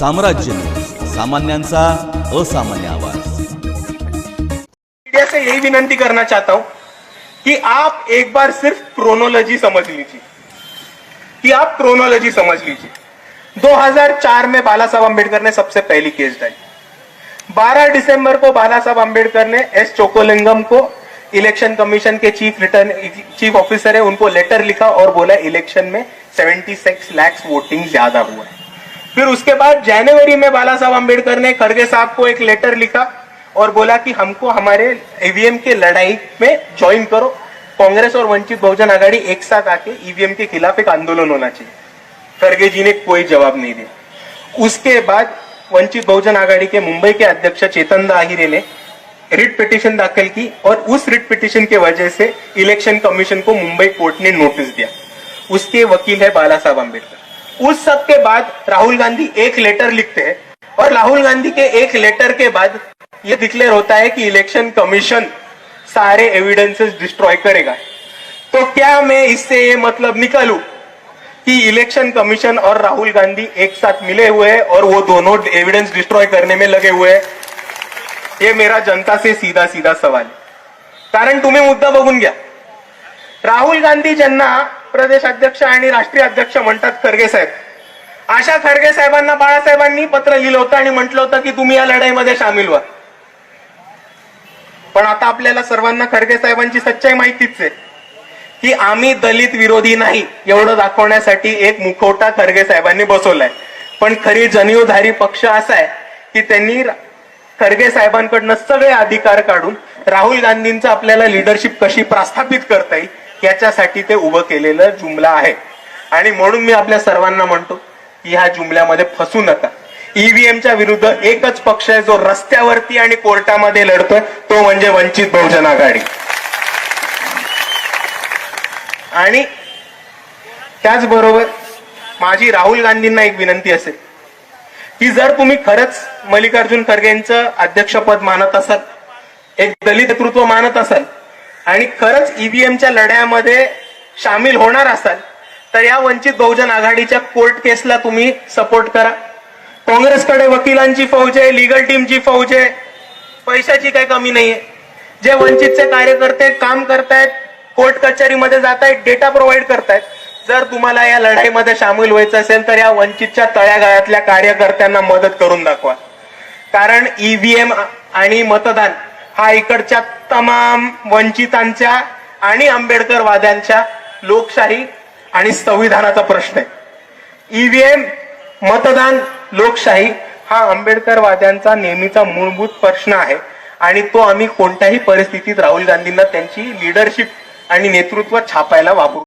साम्राज्य सामान्यांचा असामान्य आवाज. मीडिया से यही विनंती करना चाहता हूं कि आप एक बार सिर्फ क्रोनोलॉजी समझ लीजिए। कि आप क्रोनोलॉजी समझ लीजिए। 2004 में बाला साहब अम्बेडकर ने सबसे पहली केस डाली। 12 दिसंबर को बाला साहब अम्बेडकर ने एस चोकोलिंगम को इलेक्शन कमीशन के चीफ रिटर्न चीफ ऑफिसर है उनको लेटर लिखा और बोला इलेक्शन में 76 लाख वोटिंग ज्यादा हुआ है। फिर उसके बाद जनवरी में बाला साहब अंबेडकर ने खड़गे साहब को एक लेटर लिखा और बोला कि हमको हमारे ईवीएम के लड़ाई में ज्वाइन करो। कांग्रेस और वंचित बहुजन आघाड़ी एक साथ आके ईवीएम के खिलाफ एक आंदोलन होना चाहिए। खड़गे जी ने कोई जवाब नहीं दिया। उसके बाद वंचित बहुजन आघाड़ी के मुंबई के अध्यक्ष चेतन दाहिरे ने रिट पिटीशन दाखिल की और उस रिट पिटीशन के वजह से इलेक्शन कमीशन को मुंबई कोर्ट ने नोटिस दिया। उसके वकील है बाला साहब अंबेडकर उस सब के बाद राहुल गांधी एक लेटर लिखते हैं। और राहुल गांधी के एक लेटर के बाद ये डिक्लेयर होता है कि इलेक्शन कमीशन सारे एविडेंसेस डिस्ट्रॉय करेगा। तो क्या मैं इससे ये मतलब निकालू कि इलेक्शन कमीशन और राहुल गांधी एक साथ मिले हुए हैं और वो दोनों एविडेंस डिस्ट्रॉय करने में लगे हुए हैं? ये मेरा जनता से सीधा सीधा सवाल कारण तुम्ही मुद्दा बघून घ्या राहुल गांधी ज्यांना प्रदेश अध्यक्ष आणि राष्ट्रीय अध्यक्ष म्हणतात खरगे साहेब. अशा खरगे साहेबांना बाळासाहेबांनी पत्र लिहिलं होतं आणि म्हटलं होतं की तुम्ही या लढाईमध्ये सामील व्हा. पण आता आपल्याला सर्वांना खरगे साहेबांची सच्चाई माहितीच आहे. की आम्ही दलित विरोधी नाही एवढं दाखवण्यासाठी एक मुखवटा खरगे साहेबांनी बसवलाय. पण खरी जनिवधारी पक्ष असा आहे की त्यांनी खरगे साहेबांकडनं सगळे अधिकार काढून राहुल गांधींचं आपल्याला लिडरशिप कशी प्रस्थापित करता येईल याच्यासाठी ते उभं केलेलं जुमला आहे. आणि म्हणून मी आपल्या सर्वांना म्हणतो की ह्या जुमल्यामध्ये फसू नका. ईव्हीएमच्या विरुद्ध एकच पक्ष आहे जो रस्त्यावरती आणि कोर्टामध्ये लढतोय तो म्हणजे वंचित बहुजन आघाडी. आणि त्याचबरोबर माझी राहुल गांधींना एक विनंती असेल की जर तुम्ही खरंच मल्लिकार्जुन खरगेंचं अध्यक्षपद मानत असाल एक दलित नेतृत्व मानत असाल आणि खरंच ईव्हीएमच्या लढ्यामध्ये सामील होणार असाल तर या वंचित बहुजन आघाडीच्या कोर्ट केसला तुम्ही सपोर्ट करा. काँग्रेसकडे वकिलांची फौज आहे लिगल टीमची फौज आहे पैशाची काही कमी नाहीये. जे वंचितचे कार्यकर्ते काम करतायत कोर्ट कचेरीमध्ये जात आहेत डेटा प्रोव्हाइड करतायत जर तुम्हाला या लढाईमध्ये सामील व्हायचं असेल तर या वंचितच्या तळ्यागाळातल्या कार्यकर्त्यांना मदत करून दाखवा. कारण ईव्हीएम आणि मतदान हा इकडच्या तमाम वंचितांच्या आणि आंबेडकरवाद्यांच्या लोकशाही आणि संविधानाचा प्रश्न आहे. ईव्हीएम मतदान लोकशाही हा आंबेडकरवाद्यांचा नेहमीचा मूलभूत प्रश्न आहे आणि तो आम्ही कोणत्याही परिस्थितीत राहुल गांधींना त्यांची लिडरशिप आणि नेतृत्व छापायला वापरू